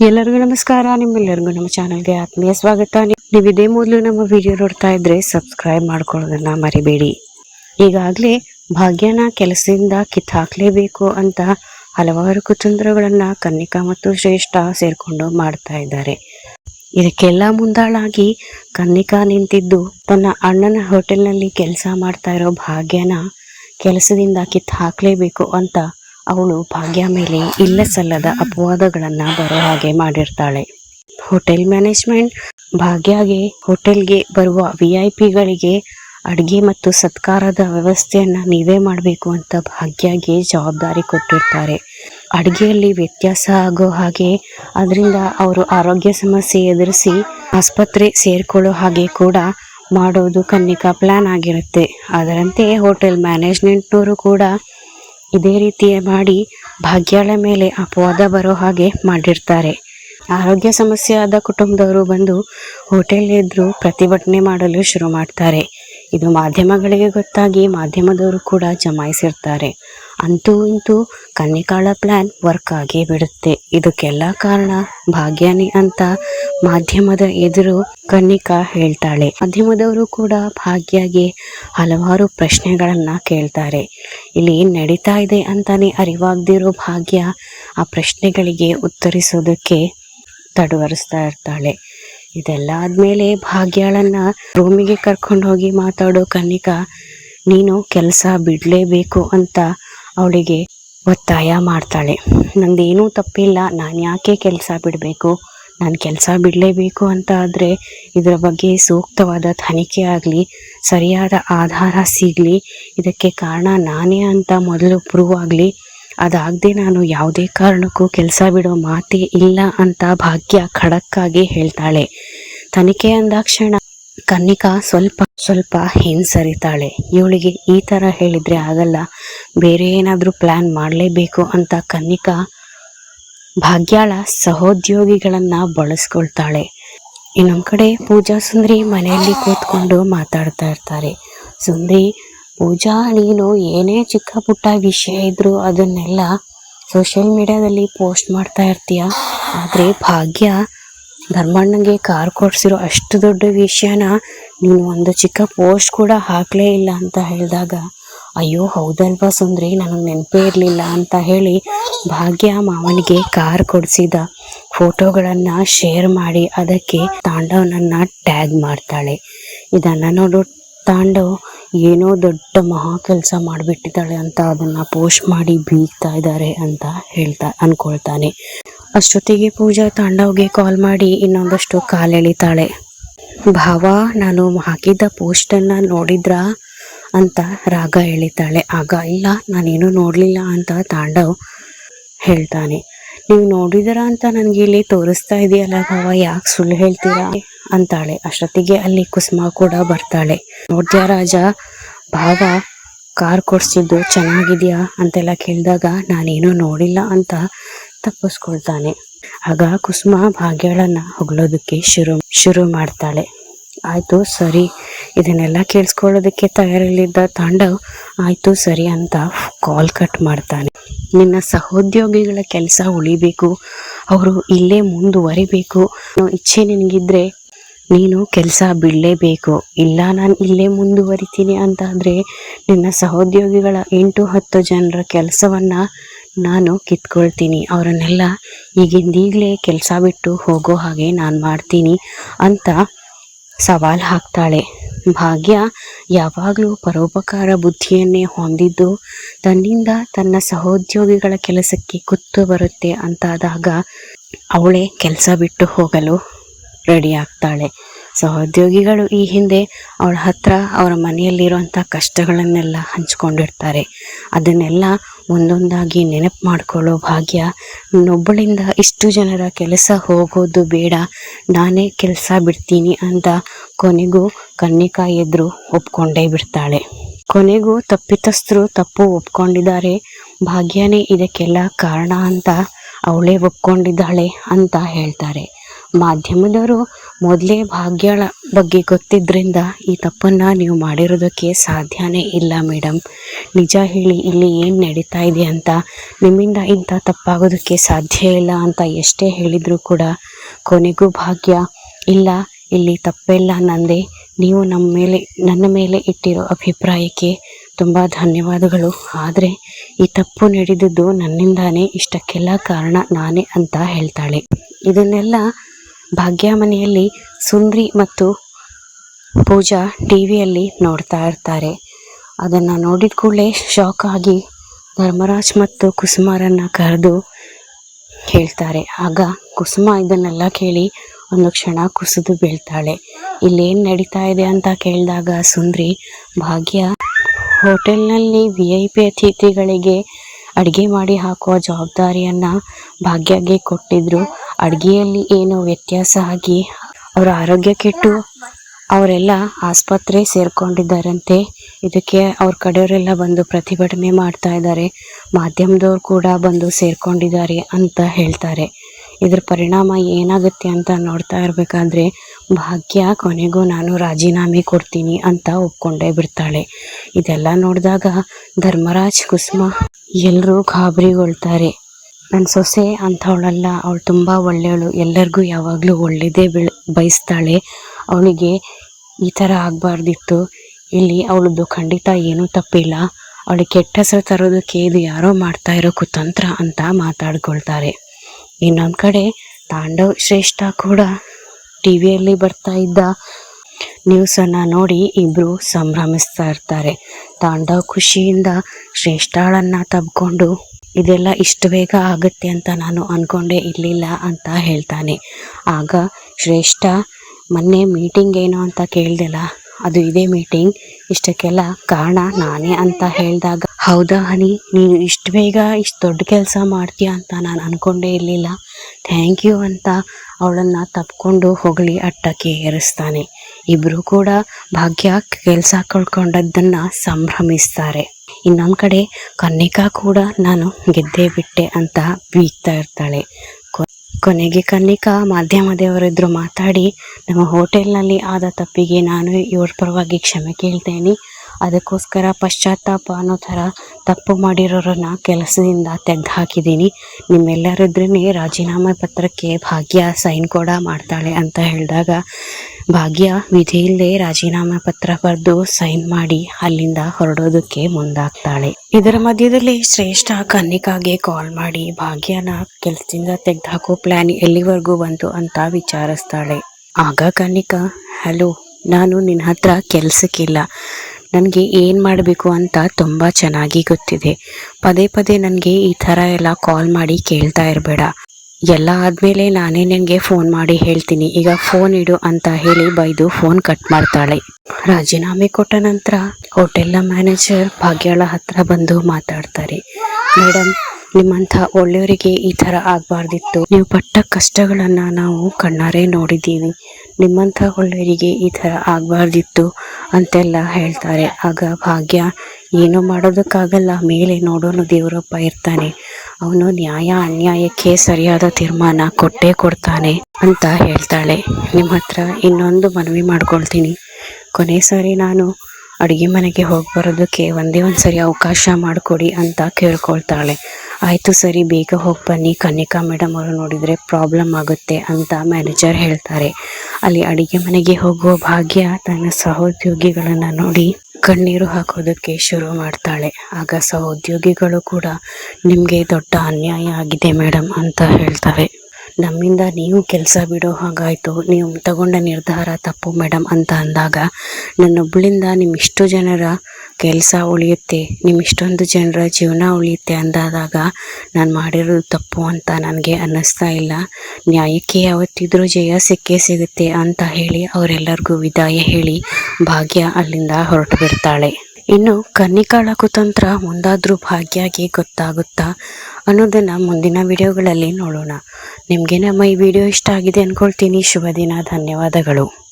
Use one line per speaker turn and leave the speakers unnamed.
ಎಲ್ಲರಿಗೂ ನಮಸ್ಕಾರ, ನಿಮ್ಮೆಲ್ಲರಿಗೂ ನಮ್ಮ ಚಾನಲ್ಗೆ ಆತ್ಮೀಯ ಸ್ವಾಗತ. ನೀವು ಇದೇ ಮೊದಲು ನಮ್ಮ ವಿಡಿಯೋ ನೋಡ್ತಾ ಇದ್ರೆ ಸಬ್ಸ್ಕ್ರೈಬ್ ಮಾಡ್ಕೊಳ್ಳೋದನ್ನ ಮರಿಬೇಡಿ. ಈಗಾಗಲೇ ಭಾಗ್ಯನ ಕೆಲಸದಿಂದ ಕಿತ್ತಾಕಲೇಬೇಕು ಅಂತ ಹಲವಾರು ಕುತಂತ್ರಗಳನ್ನ ಕನ್ನಿಕಾ ಮತ್ತು ಶ್ರೇಷ್ಠ ಸೇರ್ಕೊಂಡು ಮಾಡ್ತಾ ಇದ್ದಾರೆ. ಇದಕ್ಕೆಲ್ಲ ಮುಂದಾಳಾಗಿ ಕನ್ನಿಕಾ ನಿಂತಿದ್ದು ತನ್ನ ಅಣ್ಣನ ಹೋಟೆಲ್ನಲ್ಲಿ ಕೆಲಸ ಮಾಡ್ತಾ ಇರೋ ಭಾಗ್ಯನ ಕೆಲಸದಿಂದ ಕಿತ್ತು ಹಾಕ್ಲೇಬೇಕು ಅಂತ ಅವಳು ಭಾಗ್ಯ ಮೇಲೆ ಇಲ್ಲ ಸಲ್ಲದ ಅಪವಾದಗಳನ್ನು ಬರೋ ಹಾಗೆ ಮಾಡಿರ್ತಾಳೆ. ಹೋಟೆಲ್ ಮ್ಯಾನೇಜ್ಮೆಂಟ್ ಭಾಗ್ಯಗೆ, ಹೋಟೆಲ್ಗೆ ಬರುವ ವಿ ಐ ಪಿಗಳಿಗೆ ಅಡುಗೆ ಮತ್ತು ಸತ್ಕಾರದ ವ್ಯವಸ್ಥೆಯನ್ನ ನೀವೇ ಮಾಡಬೇಕು ಅಂತ ಭಾಗ್ಯಗೆ ಜವಾಬ್ದಾರಿ ಕೊಟ್ಟಿರ್ತಾರೆ. ಅಡುಗೆಯಲ್ಲಿ ವ್ಯತ್ಯಾಸ ಆಗೋ ಹಾಗೆ ಅದರಿಂದ ಅವರು ಆರೋಗ್ಯ ಸಮಸ್ಯೆ ಎದುರಿಸಿ ಆಸ್ಪತ್ರೆ ಸೇರಿಕೊಳ್ಳೋ ಹಾಗೆ ಕೂಡ ಮಾಡೋದು ಕನ್ನಿಕಾ ಪ್ಲಾನ್ ಆಗಿರುತ್ತೆ. ಅದರಂತೆ ಹೋಟೆಲ್ ಮ್ಯಾನೇಜ್ಮೆಂಟ್ನವರು ಕೂಡ ಇದೇ ರೀತಿಯ ಮಾಡಿ ಭಾಗ್ಯಾಳ ಮೇಲೆ ಅಪವಾದ ಬರೋ ಹಾಗೆ ಮಾಡಿರ್ತಾರೆ. ಆರೋಗ್ಯ ಸಮಸ್ಯೆ ಆದ ಕುಟುಂಬದವರು ಬಂದು ಹೋಟೆಲ್ ಎದುರು ಪ್ರತಿಭಟನೆ ಮಾಡಲು ಶುರು ಮಾಡ್ತಾರೆ. ಇದು ಮಾಧ್ಯಮಗಳಿಗೆ ಗೊತ್ತಾಗಿ ಮಾಧ್ಯಮದವರು ಕೂಡ ಜಮಾಯಿಸಿರ್ತಾರೆ. ಅಂತೂ ಇಂತೂ ಕನ್ನಿಕಾಳ ಪ್ಲಾನ್ ವರ್ಕ್ ಆಗೇ ಬಿಡುತ್ತೆ. ಇದಕ್ಕೆಲ್ಲ ಕಾರಣ ಭಾಗ್ಯನೇ ಅಂತ ಮಾಧ್ಯಮದ ಎದುರು ಕನ್ನಿಕಾ ಹೇಳ್ತಾಳೆ. ಮಾಧ್ಯಮದವರು ಕೂಡ ಭಾಗ್ಯಗೆ ಹಲವಾರು ಪ್ರಶ್ನೆಗಳನ್ನ ಕೇಳ್ತಾರೆ. ಇಲ್ಲಿ ಏನು ನಡೀತಾ ಇದೆ ಅಂತಾನೆ ಅರಿವಾಗದಿರೋ ಭಾಗ್ಯ ಆ ಪ್ರಶ್ನೆಗಳಿಗೆ ಉತ್ತರಿಸೋದಕ್ಕೆ ತಡವರಿಸ್ತಾ ಇರ್ತಾಳೆ. ಇದೆಲ್ಲ ಆದಮೇಲೆ ಭಾಗ್ಯಳನ್ನ ರೂಮಿಗೆ ಕರ್ಕೊಂಡು ಹೋಗಿ ಮಾತಾಡೋ ಕನ್ನಿಕಾ ನೀನು ಕೆಲಸ ಬಿಡಲೇಬೇಕು ಅಂತ ಅವಳಿಗೆ ಒತ್ತಾಯ ಮಾಡ್ತಾಳೆ. ನಂದೇನೂ ತಪ್ಪಿಲ್ಲ. ನಾನು ಯಾಕೆ ಕೆಲಸ ಬಿಡಬೇಕು? ನಾನು ಕೆಲಸ ಬಿಡಲೇಬೇಕು ಅಂತ ಆದರೆ ಇದರ ಬಗ್ಗೆ ಸೂಕ್ತವಾದ ತನಿಖೆ ಆಗಲಿ, ಸರಿಯಾದ ಆಧಾರ ಸಿಗಲಿ, ಇದಕ್ಕೆ ಕಾರಣ ನಾನೇ ಅಂತ ಮೊದಲು ಪ್ರೂವ್ ಆಗಲಿ, ಅದಾಗದೆ ನಾನು ಯಾವುದೇ ಕಾರಣಕ್ಕೂ ಕೆಲಸ ಬಿಡೋ ಮಾತೇ ಇಲ್ಲ ಅಂತ ಭಾಗ್ಯ ಖಡಕ್ಕಾಗಿ ಹೇಳ್ತಾಳೆ. ತನಿಖೆ ಅಂದಾಕ್ಷಣ ಕನ್ನಿಕಾ ಸ್ವಲ್ಪ ಸ್ವಲ್ಪ ಹಿಂಸರಿತಾಳೆ. ಇವಳಿಗೆ ಈ ಥರ ಹೇಳಿದರೆ ಆಗಲ್ಲ. ಬೇರೆ ಏನಾದರೂ ಪ್ಲ್ಯಾನ್ ಮಾಡಲೇಬೇಕು ಅಂತ ಕನ್ನಿಕಾ ಭಾಗ್ಯಾಳ ಸಹೋದ್ಯೋಗಿಗಳನ್ನು ಬಳಸ್ಕೊಳ್ತಾಳೆ. ಇನ್ನೊಂದು ಕಡೆ ಪೂಜಾ ಸುಂದರಿ ಮನೆಯಲ್ಲಿ ಕೂತ್ಕೊಂಡು ಮಾತಾಡ್ತಾ ಇರ್ತಾರೆ. ಸುಂದರಿ, ಪೂಜಾ, ನೀನು ಏನೇ ಚಿಕ್ಕ ಪುಟ್ಟ ವಿಷಯ ಇದ್ದರೂ ಅದನ್ನೆಲ್ಲ ಸೋಷಿಯಲ್ ಮೀಡಿಯಾದಲ್ಲಿ ಪೋಸ್ಟ್ ಮಾಡ್ತಾ ಇರ್ತೀಯ. ಆದರೆ ಭಾಗ್ಯ ಧರ್ಮಣ್ಣಗೆ ಕಾರ್ ಕೊಡ್ಸಿರೋ ಅಷ್ಟು ದೊಡ್ಡ ವಿಷಯನ ನೀನು ಒಂದು ಚಿಕ್ಕ ಪೋಸ್ಟ್ ಕೂಡ ಹಾಕಲೇ ಇಲ್ಲ ಅಂತ ಹೇಳಿದಾಗ, ಅಯ್ಯೋ, ಹೌದಲ್ವಾ ಸುಂದ್ರಿ? ನನಗೆ ನೆನಪೇ ಇರಲಿಲ್ಲ ಅಂತ ಹೇಳಿ ಭಾಗ್ಯ ಮಾವನಿಗೆ ಕಾರ್ ಕೊಡಿಸಿದ. ಫೋಟೋಗಳನ್ನು ಶೇರ್ ಮಾಡಿ ಅದಕ್ಕೆ ತಾಂಡವನನ್ನ ಟ್ಯಾಗ್ ಮಾಡ್ತಾಳೆ. ಇದನ್ನು ನೋಡು ತಾಂಡವ್ ಏನೋ ದೊಡ್ಡ ಮಹಾ ಕೆಲಸ ಮಾಡಿಬಿಟ್ಟಿದ್ದಾಳೆ ಅಂತ ಅದನ್ನು ಪೋಸ್ಟ್ ಮಾಡಿ ಬೀಗ್ತಾ ಇದ್ದಾರೆ ಅಂತ ಹೇಳ್ತಾ ಅಂದ್ಕೊಳ್ತಾನೆ ಅಷ್ಟೊತ್ತಿಗೆ ಪೂಜಾ ತಾಂಡವ್ಗೆ ಕಾಲ್ ಮಾಡಿ ಇನ್ನೊಂದಷ್ಟು ಕಾಲೆಳಿತಾಳೆ ಭಾವ, ನಾನು ಹಾಕಿದ್ದ ಪೋಸ್ಟನ್ನು ನೋಡಿದ್ರಾ ಅಂತ ರಾಗ ಎಳಿತಾಳೆ. ಆಗ, ಇಲ್ಲ, ನಾನೇನು ನೋಡಲಿಲ್ಲ ಅಂತ ತಾಂಡವ್ ಹೇಳ್ತಾನೆ. ನೀವು ನೋಡಿದಿರ ಅಂತ ನನಗೆ ಇಲ್ಲಿ ತೋರಿಸ್ತಾ ಇದೆಯಲ್ಲ ಭಾವ, ಯಾಕೆ ಸುಳ್ಳು ಹೇಳ್ತೀರಾ? ಅಂತಾಳೆ. ಅಷ್ಟೊತ್ತಿಗೆ ಅಲ್ಲಿ ಕುಸುಮ ಕೂಡ ಬರ್ತಾಳೆ. ನೋಡ್ತೀಯ ರಾಜ ಭಾವ ಕಾರ್ ಕೊಡ್ಸಿದ್ದು ಚೆನ್ನಾಗಿದೆಯಾ ಅಂತೆಲ್ಲ ಕೇಳಿದಾಗ ನಾನೇನು ನೋಡಿಲ್ಲ ಅಂತ ತಪ್ಪಿಸ್ಕೊಳ್ತಾನೆ. ಆಗ ಕುಸುಮ ಭಾಗ್ಯಳನ್ನ ಹೊಗಳೋದಕ್ಕೆ ಶುರು ಶುರು ಮಾಡ್ತಾಳೆ. ಆಯ್ತು, ಸರಿ. ಇದನ್ನೆಲ್ಲ ಕೇಳಿಸ್ಕೊಳ್ಳೋದಕ್ಕೆ ತಯಾರಲ್ಲಿದ್ದ ತಾಂಡವ್, ಆಯ್ತು, ಸರಿ ಅಂತ ಕಾಲ್ ಕಟ್ ಮಾಡ್ತಾನೆ. ನಿನ್ನ ಸಹೋದ್ಯೋಗಿಗಳ ಕೆಲಸ ಉಳಿಬೇಕು. ಅವರು ಇಲ್ಲೇ ಮುಂದುವರಿಬೇಕು. ಇಚ್ಛೆ ನಿನಗಿದ್ರೆ ನೀನು ಕೆಲಸ ಬಿಡಲೇಬೇಕು. ಇಲ್ಲ, ನಾನು ಇಲ್ಲೇ ಮುಂದುವರಿತೀನಿ ಅಂತ ಅಂದರೆ ನಿನ್ನ ಸಹೋದ್ಯೋಗಿಗಳ ಎಂಟು ಹತ್ತು ಜನರ ಕೆಲಸವನ್ನು ನಾನು ಕಿತ್ಕೊಳ್ತೀನಿ. ಅವರನ್ನೆಲ್ಲ ಈಗಿಂದೀಗಲೇ ಕೆಲಸ ಬಿಟ್ಟು ಹೋಗೋ ಹಾಗೆ ನಾನು ಮಾಡ್ತೀನಿ ಅಂತ ಸವಾಲು ಹಾಕ್ತಾಳೆ. ಭಾಗ್ಯ ಯಾವಾಗಲೂ ಪರೋಪಕಾರ ಬುದ್ಧಿಯನ್ನೇ ಹೊಂದಿದ್ದು, ತನ್ನಿಂದ ತನ್ನ ಸಹೋದ್ಯೋಗಿಗಳ ಕೆಲಸಕ್ಕೆ ಕುತ್ತು ಬರುತ್ತೆ ಅಂತಾದಾಗ ಅವಳೇ ಕೆಲಸ ಬಿಟ್ಟು ಹೋಗಲು ರೆಡಿ ಆಗ್ತಾಳೆ. ಸಹೋದ್ಯೋಗಿಗಳು ಈ ಹಿಂದೆ ಅವಳ ಹತ್ರ ಅವರ ಮನೆಯಲ್ಲಿರುವಂಥ ಕಷ್ಟಗಳನ್ನೆಲ್ಲ ಹಂಚ್ಕೊಂಡಿರ್ತಾರೆ. ಅದನ್ನೆಲ್ಲ ಒಂದೊಂದಾಗಿ ನೆನಪು ಮಾಡ್ಕೊಳ್ಳೋ ಭಾಗ್ಯ. ನನ್ನೊಬ್ಬಳಿಂದ ಇಷ್ಟು ಜನರ ಕೆಲಸ ಹೋಗೋದು ಬೇಡ. ನಾನೇ ಕೆಲಸ ಬಿಡ್ತೀನಿ ಅಂತ ಕೊನೆಗೂ ಕನ್ನಿಕಾ ಎದುರು ಒಪ್ಕೊಂಡೇ ಬಿಡ್ತಾಳೆ. ಕೊನೆಗೂ ತಪ್ಪಿತಸ್ಥರು ತಪ್ಪು ಒಪ್ಕೊಂಡಿದ್ದಾರೆ. ಭಾಗ್ಯನೇ ಇದಕ್ಕೆಲ್ಲ ಕಾರಣ ಅಂತ ಅವಳೇ ಒಪ್ಕೊಂಡಿದ್ದಾಳೆ ಅಂತ ಹೇಳ್ತಾರೆ. ಮಾಧ್ಯಮದವರು ಮೊದಲೇ ಭಾಗ್ಯಳ ಬಗ್ಗೆ ಗೊತ್ತಿದ್ದರಿಂದ ಈ ತಪ್ಪನ್ನು ನೀವು ಮಾಡಿರೋದಕ್ಕೆ ಸಾಧ್ಯನೇ ಇಲ್ಲ ಮೇಡಮ್ ನಿಜ ಹೇಳಿ, ಇಲ್ಲಿ ಏನು ನಡೀತಾ ಇದೆ ಅಂತ ನಿಮ್ಮಿಂದ ಇಂಥ ತಪ್ಪಾಗೋದಕ್ಕೆ ಸಾಧ್ಯ ಇಲ್ಲ ಅಂತ ಎಷ್ಟೇ ಹೇಳಿದರೂ ಕೂಡ ಕೊನೆಗೂ ಭಾಗ್ಯ ಇಲ್ಲ. ಇಲ್ಲಿ ತಪ್ಪೆಲ್ಲ ನಂದೇ. ನೀವು ನಮ್ಮ ಮೇಲೆ, ನನ್ನ ಮೇಲೆ ಇಟ್ಟಿರೋ ಅಭಿಪ್ರಾಯಕ್ಕೆ ತುಂಬ ಧನ್ಯವಾದಗಳು. ಆದರೆ ಈ ತಪ್ಪು ನಡೆದಿದ್ದು ನನ್ನಿಂದಾನೇ, ಇಷ್ಟಕ್ಕೆಲ್ಲ ಕಾರಣ ನಾನೇ ಅಂತ ಹೇಳ್ತಾಳೆ. ಇದನ್ನೆಲ್ಲ ಭಾಗ್ಯ ಮನೆಯಲ್ಲಿ ಸುಂದ್ರಿ ಮತ್ತು ಪೂಜಾ ಟಿ ವಿಯಲ್ಲಿ ನೋಡ್ತಾ ಇರ್ತಾರೆ. ಅದನ್ನು ನೋಡಿದ ಕೂಡಲೇ ಶಾಕ್ ಆಗಿ ಧರ್ಮರಾಜ್ ಮತ್ತು ಕುಸುಮಾರನ್ನು ಕರೆದು ಹೇಳ್ತಾರೆ. ಆಗ ಕುಸುಮ ಇದನ್ನೆಲ್ಲ ಕೇಳಿ ಒಂದು ಕ್ಷಣ ಕುಸಿದು ಬೀಳ್ತಾಳೆ. ಇಲ್ಲೇನು ನಡೀತಾ ಇದೆ ಅಂತ ಕೇಳಿದಾಗ ಸುಂದ್ರಿ, ಭಾಗ್ಯ, ಹೋಟೆಲ್ನಲ್ಲಿ ವಿ ಐ ಪಿ ಅತಿಥಿಗಳಿಗೆ ಅಡುಗೆ ಮಾಡಿ ಹಾಕುವ ಜವಾಬ್ದಾರಿಯನ್ನು ಭಾಗ್ಯಗೆ ಕೊಟ್ಟಿದ್ರು. ಅಡುಗೆಯಲ್ಲಿ ಏನೋ ವ್ಯತ್ಯಾಸ ಆಗಿ ಅವರ ಆರೋಗ್ಯ ಕೆಟ್ಟು ಅವರೆಲ್ಲ ಆಸ್ಪತ್ರೆ ಸೇರ್ಕೊಂಡಿದ್ದಾರಂತೆ. ಇದಕ್ಕೆ ಅವ್ರ ಕಡೆಯವರೆಲ್ಲ ಬಂದು ಪ್ರತಿಭಟನೆ ಮಾಡ್ತಾ ಇದ್ದಾರೆ. ಮಾಧ್ಯಮದವ್ರು ಕೂಡ ಬಂದು ಸೇರ್ಕೊಂಡಿದ್ದಾರೆ ಅಂತ ಹೇಳ್ತಾರೆ. ಇದ್ರ ಪರಿಣಾಮ ಏನಾಗುತ್ತೆ ಅಂತ ನೋಡ್ತಾ ಇರಬೇಕಾದ್ರೆ, ಭಾಗ್ಯ ಕೊನೆಗೂ ನಾನು ರಾಜೀನಾಮೆ ಕೊಡ್ತೀನಿ ಅಂತ ಒಪ್ಕೊಂಡೇ ಬಿಡ್ತಾಳೆ. ಇದೆಲ್ಲ ನೋಡಿದಾಗ ಧರ್ಮರಾಜ್ ಕುಸುಮ ಎಲ್ಲರೂ ಗಾಬರಿಗೊಳ್ತಾರೆ. ನನ್ನ ಸೊಸೆ ಅಂಥವಳಲ್ಲ, ಅವಳು ತುಂಬ ಒಳ್ಳೆಯವಳು. ಎಲ್ಲರಿಗೂ ಯಾವಾಗಲೂ ಒಳ್ಳೆಯದೇ ಬಿಳ್, ಬಯಸ್ತಾಳೆ. ಅವಳಿಗೆ ಈ ಥರ ಆಗಬಾರ್ದಿತ್ತು. ಇಲ್ಲಿ ಅವಳದ್ದು ಖಂಡಿತ ಏನೂ ತಪ್ಪಿಲ್ಲ. ಅವಳಿಗೆ ಕೆಟ್ಟ ಹೆಸರು ತರೋದಕ್ಕೆ ಇದು ಯಾರೋ ಮಾಡ್ತಾ ಇರೋ ಕುತಂತ್ರ ಅಂತ ಮಾತಾಡ್ಕೊಳ್ತಾರೆ. ಇನ್ನೊಂದು ಕಡೆ ತಾಂಡವ್ ಶ್ರೇಷ್ಠ ಕೂಡ ಟಿ ವಿಯಲ್ಲಿ ಬರ್ತಾ ಇದ್ದ ನ್ಯೂಸನ್ನು ನೋಡಿ ಇಬ್ಬರು ಸಂಭ್ರಮಿಸ್ತಾ ಇರ್ತಾರೆ. ತಾಂಡವ್ ಖುಷಿಯಿಂದ ಶ್ರೇಷ್ಠಾಳನ್ನು ತಬ್ಕೊಂಡು ಇದೆಲ್ಲ ಇಷ್ಟು ಬೇಗ ಆಗುತ್ತೆ ಅಂತ ನಾನು ಅಂದ್ಕೊಂಡೇ ಇರಲಿಲ್ಲ ಅಂತ ಹೇಳ್ತಾನೆ. ಆಗ ಶ್ರೇಷ್ಠ, ಮೊನ್ನೆ ಮೀಟಿಂಗ್ ಏನು ಅಂತ ಕೇಳ್ದಲ್ಲ? ಅದು ಇದೇ ಮೀಟಿಂಗ್ ಇಷ್ಟಕ್ಕೆಲ್ಲ ಕಾರಣ ನಾನೇ ಅಂತ ಹೇಳಿದಾಗ, ಹೌದಾ ಹನಿ? ನೀನು ಇಷ್ಟು ಬೇಗ ಇಷ್ಟು ದೊಡ್ಡ ಕೆಲಸ ಮಾಡ್ತೀಯ ಅಂತ ನಾನು ಅಂದ್ಕೊಂಡೇ ಇರಲಿಲ್ಲ. ಥ್ಯಾಂಕ್ ಯು ಅಂತ ಅವಳನ್ನು ತಪ್ಕೊಂಡು ಹೊಗಳಿ ಅಟ್ಟಕ್ಕೆ ಏರಿಸ್ತಾನೆ. ಇಬ್ಬರೂ ಕೂಡ ಭಾಗ್ಯ ಕೆಲಸ ಕಳ್ಕೊಂಡದ್ದನ್ನು ಸಂಭ್ರಮಿಸ್ತಾರೆ. ಇನ್ನೊಂದು ಕಡೆ ಕನ್ನಿಕಾ ಕೂಡ ನಾನು ಗೆದ್ದೇ ಬಿಟ್ಟೆ ಅಂತ ಬೀಗ್ತಾ ಇರ್ತಾಳೆ. ಕೊನೆಗೆ ಕನ್ನಿಕಾ ಮಾಧ್ಯಮದವರೆದುರು ಮಾತಾಡಿ, ನಮ್ಮ ಹೋಟೆಲ್ನಲ್ಲಿ ಆದ ತಪ್ಪಿಗೆ ನಾನು ಇವ್ರ ಪರವಾಗಿ ಕ್ಷಮೆ ಕೇಳ್ತೇನೆ. ಅದಕ್ಕೋಸ್ಕರ ಪಶ್ಚಾತ್ತಾಪ ಅನ್ನೋ ಥರ ತಪ್ಪು ಮಾಡಿರೋರನ್ನ ಕೆಲಸದಿಂದ ತೆಗ್ದು ಹಾಕಿದ್ದೀನಿ ನಿಮ್ಮೆಲ್ಲರಿದ್ರೇ ರಾಜೀನಾಮೆ ಪತ್ರಕ್ಕೆ ಭಾಗ್ಯ ಸೈನ್ ಕೂಡ ಮಾಡ್ತಾಳೆ, ಅಂತ ಹೇಳಿದಾಗ ಭಾಗ್ಯ ವಿಧಿ ಇಲ್ಲದೆ ರಾಜೀನಾಮೆ ಪತ್ರ ಬರೆದು ಸೈನ್ ಮಾಡಿ ಅಲ್ಲಿಂದ ಹೊರಡೋದಕ್ಕೆ ಮುಂದಾಗ್ತಾಳೆ. ಇದರ ಮಧ್ಯದಲ್ಲಿ ಶ್ರೇಷ್ಠ ಕನ್ನಿಕಾಗೆ ಕಾಲ್ ಮಾಡಿ ಭಾಗ್ಯನ ಕೆಲಸದಿಂದ ತೆಗೆದುಹಾಕೋ ಪ್ಲಾನ್ ಎಲ್ಲಿವರೆಗೂ ಬಂತು ಅಂತ ವಿಚಾರಿಸ್ತಾಳೆ. ಆಗ ಕನ್ನಿಕಾ ಹಲೋ, ನಾನು ನಿನ್ನ ಹತ್ರ ಕೆಲಸಕ್ಕಿಲ್ಲ. ನನಗೆ ಏನು ಮಾಡಬೇಕು ಅಂತ ತುಂಬ ಚೆನ್ನಾಗಿ ಗೊತ್ತಿದೆ. ಪದೇ ಪದೇ ನನಗೆ ಈ ಥರ ಎಲ್ಲ ಕಾಲ್ ಮಾಡಿ ಕೇಳ್ತಾ ಇರಬೇಡ. ಎಲ್ಲ ಆದಮೇಲೆ ನಾನೇ ನಿನಗೆ ಫೋನ್ ಮಾಡಿ ಹೇಳ್ತೀನಿ. ಈಗ ಫೋನ್ ಇಡು ಅಂತ ಹೇಳಿ ಬೈದು ಫೋನ್ ಕಟ್ ಮಾಡ್ತಾಳೆ. ರಾಜೀನಾಮೆ ಕೊಟ್ಟ ನಂತರ ಹೋಟೆಲ್ನ ಮ್ಯಾನೇಜರ್ ಭಾಗ್ಯಳ ಹತ್ರ ಬಂದು ಮಾತಾಡ್ತಾರೆ. ಮೇಡಮ್ ನಿಮ್ಮಂಥ ಒಳ್ಳೆಯವರಿಗೆ ಈ ಥರ ಆಗಬಾರ್ದಿತ್ತು. ನೀವು ಪಟ್ಟ ಕಷ್ಟಗಳನ್ನು ನಾವು ಕಣ್ಣಾರೆ ನೋಡಿದ್ದೀವಿ. ನಿಮ್ಮಂಥ ಒಳ್ಳೆಯವರಿಗೆ ಈ ಥರ ಆಗಬಾರ್ದಿತ್ತು ಅಂತೆಲ್ಲ ಹೇಳ್ತಾರೆ. ಆಗ ಭಾಗ್ಯ, ಏನೂ ಮಾಡೋದಕ್ಕಾಗಲ್ಲ. ಮೇಲೆ ನೋಡೋನು ದೇವರಪ್ಪ ಇರ್ತಾನೆ. ಅವನು ನ್ಯಾಯ, ಅನ್ಯಾಯಕ್ಕೆ ಸರಿಯಾದ ತೀರ್ಮಾನ ಕೊಟ್ಟೇ ಕೊಡ್ತಾನೆ ಅಂತ ಹೇಳ್ತಾಳೆ. ನಿಮ್ಮ ಹತ್ರ ಇನ್ನೊಂದು ಮನವಿ ಮಾಡ್ಕೊಳ್ತೀನಿ. ಕೊನೆ ಸಾರಿ ನಾನು ಅಡುಗೆ ಮನೆಗೆ ಹೋಗಿ ಬರೋದಕ್ಕೆ ಒಂದೇ ಒಂದು ಸರಿ ಅವಕಾಶ ಮಾಡಿಕೊಡಿ ಅಂತ ಕೇಳ್ಕೊಳ್ತಾಳೆ. ಆಯಿತು ಸರಿ, ಬೇಗ ಹೋಗಿ ಬನ್ನಿ. ಕನ್ನಿಕಾ ಮೇಡಮ್ ಅವರು ನೋಡಿದರೆ ಪ್ರಾಬ್ಲಮ್ ಆಗುತ್ತೆ ಅಂತ ಮ್ಯಾನೇಜರ್ ಹೇಳ್ತಾರೆ. ಅಲ್ಲಿ ಅಡುಗೆ ಮನೆಗೆ ಹೋಗುವ ಭಾಗ್ಯ ತನ್ನ ಸಹೋದ್ಯೋಗಿಗಳನ್ನು ನೋಡಿ ಕಣ್ಣೀರು ಹಾಕೋದಕ್ಕೆ ಶುರು ಮಾಡ್ತಾಳೆ. ಆಗ ಸಹೋದ್ಯೋಗಿಗಳು ಕೂಡ, ನಿಮಗೆ ದೊಡ್ಡ ಅನ್ಯಾಯ ಆಗಿದೆ ಮೇಡಮ್ ಅಂತ ಹೇಳ್ತಾರೆ ನಮ್ಮಿಂದ ನೀವು ಕೆಲಸ ಬಿಡೋ ಹಾಗಾಯಿತು. ನೀವು ತಗೊಂಡ ನಿರ್ಧಾರ ತಪ್ಪು ಮೇಡಮ್ ಅಂತ ಅಂದಾಗ ನನ್ನೊಬ್ಬಳಿಂದ ನಿಮ್ಮಿಷ್ಟು ಜನರ ಕೆಲಸ ಉಳಿಯುತ್ತೆ, ನಿಮ್ಮಿಷ್ಟೊಂದು ಜನರ ಜೀವನ ಉಳಿಯುತ್ತೆ ಅಂದಾದಾಗ ನಾನು ಮಾಡಿರೋದು ತಪ್ಪು ಅಂತ ನನಗೆ ಅನ್ನಿಸ್ತಾ ಇಲ್ಲ. ನ್ಯಾಯಕ್ಕೆ ಯಾವತ್ತಿದ್ರೂ ಜಯ ಸಿಕ್ಕೇ ಸಿಗುತ್ತೆ ಅಂತ ಹೇಳಿ ಅವರೆಲ್ಲರಿಗೂ ವಿದಾಯ ಹೇಳಿ ಭಾಗ್ಯ ಅಲ್ಲಿಂದ ಹೊರಟು ಬಿಡ್ತಾಳೆ ಇನ್ನು ಕನ್ನಿಕಾಳ ಕುತಂತ್ರ ಮುಂದಾದ್ರೂ ಆಗಿ ಗೊತ್ತಾಗುತ್ತಾ? ಅನ್ನೋದನ್ನು ಮುಂದಿನ ವಿಡಿಯೋಗಳಲ್ಲಿ ನೋಡೋಣ. ನಿಮಗೆ ನಮ್ಮ ಈ ವಿಡಿಯೋ ಇಷ್ಟ ಆಗಿದೆ ಅಂದ್ಕೊಳ್ತೀನಿ ಶುಭ ದಿನ. ಧನ್ಯವಾದಗಳು.